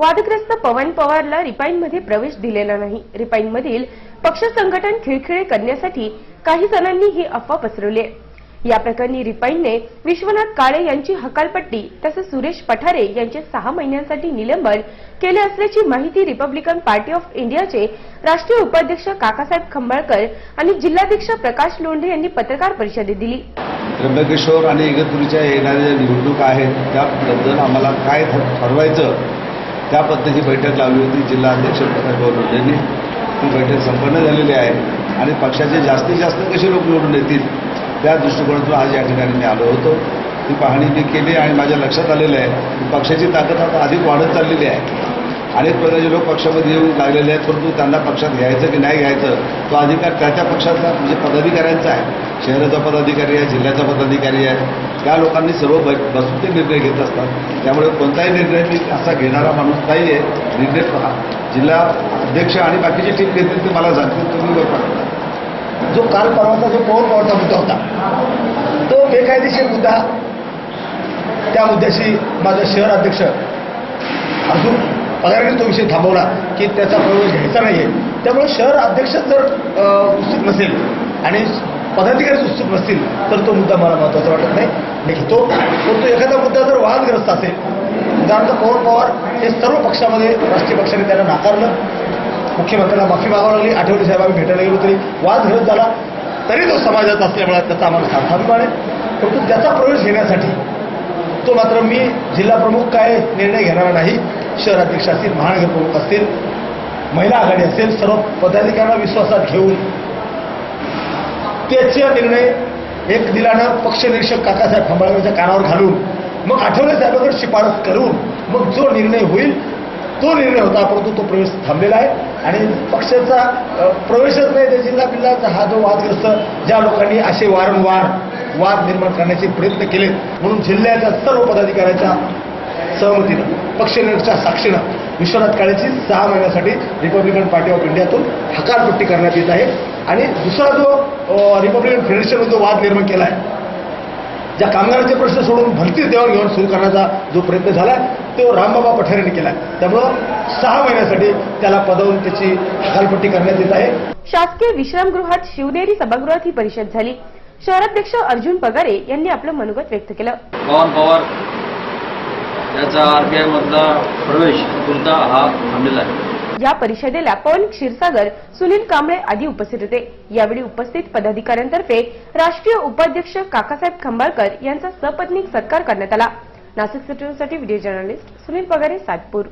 वादग्रस्त पवन पवारला रिपाईनमध्ये प्रवेश दिलेला नाही. रिपाईनमधील पक्ष संघटन खिळखिळे करण्यासाठी काही जणांनी ही अफवा पसरवली या प्रकरणी रिपाईनने विश्वनाथ काळे यांची हकालपट्टी तसंच सुरेश पठारे यांचे सहा महिन्यांसाठी निलंबन केले असल्याची माहिती रिपब्लिकन पार्टी ऑफ इंडियाचे राष्ट्रीय उपाध्यक्ष काकासाहेब खंबाळकर आणि जिल्हाध्यक्ष प्रकाश लोंढे यांनी पत्रकार परिषदेत दिली. त्र्यंबकेश्वर आणि इगतपुरीच्या येणाऱ्या निवडणूक आहेत त्याबद्दल आम्हाला काय ठरवायचं त्या पद्धतीची बैठक लावली होती. जिल्हा अध्यक्ष प्रकाश भाऊ यांनी ती बैठक संपन्न झालेली आहे. आणि पक्षाचे जास्तीत जास्त कसे लोक निवडून येतील त्या दृष्टिकोनातून आज या ठिकाणी मी आलो होतो. ती पाहणी मी केली आणि माझ्या लक्षात आलेलं आहे की पक्षाची ताकद आता अधिक वाढत चाललेली आहे. अनेक प्रकारचे लोक पक्षामध्ये येऊन लागलेले आहेत परंतु त्यांना पक्षात घ्यायचं की नाही घ्यायचं तो अधिकार त्या त्या पक्षाचा म्हणजे पदाधिकाऱ्यांचा आहे. शहराचा पदाधिकारी आहे जिल्ह्याचा पदाधिकारी आहे. त्या लोकांनी सर्व ब बसून ते निर्णय घेत असतात. त्यामुळे कोणताही निर्णय मी असा घेणारा माणूस नाही आहे निर्णय पहा. जिल्हा अध्यक्ष आणि बाकीचे टीम घेतील ते मला सांगतील तुम्ही जो काल परवाचा जो पवन पवारचा मुद्दा होता तो बेकायदेशीर मुद्दा त्या मुद्द्याशी माझा शहर अध्यक्ष अजून पगाराने तो विषय थांबवला की त्याचा प्रवेश घ्यायचा नाही आहे त्यामुळे शहर अध्यक्ष जर उत्सुक नसेल आणि पदाधिकारी उत्सुक नसतील तर तो मुद्दा मला महत्त्वाचा वाटत नाही. मी घेतो. परंतु एखादा मुद्दा जर वादग्रस्त असेल उदाहरणार्थ पवन पवार हे सर्व पक्षामध्ये राष्ट्रीय पक्षाने त्यांना नाकारलं. मुख्यमंत्र्यांना माफी मागावी लागली आठवले साहेब आम्ही भेटायला गेलो तरी वाद झाला. तरी तो समाजात असल्यामुळे त्याचा आम्हाला सार्थाभिमान आहे परंतु त्याचा प्रवेश घेण्यासाठी तो मात्र मी जिल्हा प्रमुख काय निर्णय घेणार नाही शहराध्यक्ष असतील महानगरप्रमुख असतील महिला आघाडी असेल सर्व पदाधिकाऱ्यांना विश्वासात घेऊन त्याचे निर्णय एक दिलानं पक्षनिरीक्षक काकासाहेब खंबाळकरच्या कानावर घालून मग आठवले साहेबांकडे शिफारस करून मग जो निर्णय होईल तो निर्णय होता परंतु तो प्रवेश थांबलेला आहे. आणि पक्षाचा प्रवेशच नाही त्या जिल्हा बिल्लाचा हा जो वादग्रस्त ज्या लोकांनी असे वारंवार वाद निर्माण करण्याचे प्रयत्न केले म्हणून जिल्ह्याच्या सर्व पदाधिकाऱ्यांच्या सहमतीनं पक्षनिरीक्षच्या साक्षीनं विश्वनाथ काळेची सहा महिन्यासाठी रिपब्लिकन पार्टी ऑफ इंडियातून हकारपट्टी करण्यात येत आहे. आणि दुसरा जो रिपब्लिकन फेडरेशन जो वाद निर्माण केला आहे ज्या कामगारांचे प्रश्न सोडून भरतीच देवाणघेवाण सुरू करण्याचा जो प्रयत्न झाला तो रामबाबा पठारेंनी केला त्यामुळं सहा महिन्यासाठी त्याला पदवून त्याची हकालपट्टी करण्यात येत आहे. शासकीय विश्रामगृहात शिवनेरी सभागृहात ही परिषद झाली. शहराध्यक्ष अर्जुन पगारे यांनी आपलं मनोगत व्यक्त केलं. पवन पवार याचा आरबीआय मधला प्रवेश तुमचा हा थांबलेला आहे. या परिषदेला पवन क्षीरसागर सुनील कांबळे आदी उपस्थित होते. यावेळी उपस्थित पदाधिकाऱ्यांतर्फे राष्ट्रीय उपाध्यक्ष काकासाहेब खंबाळकर यांचा सपत्नीक सत्कार करण्यात आला. नाशिक सिटीसाठी व्हिडिओ जर्नलिस्ट सुनील पगारे सातपूर.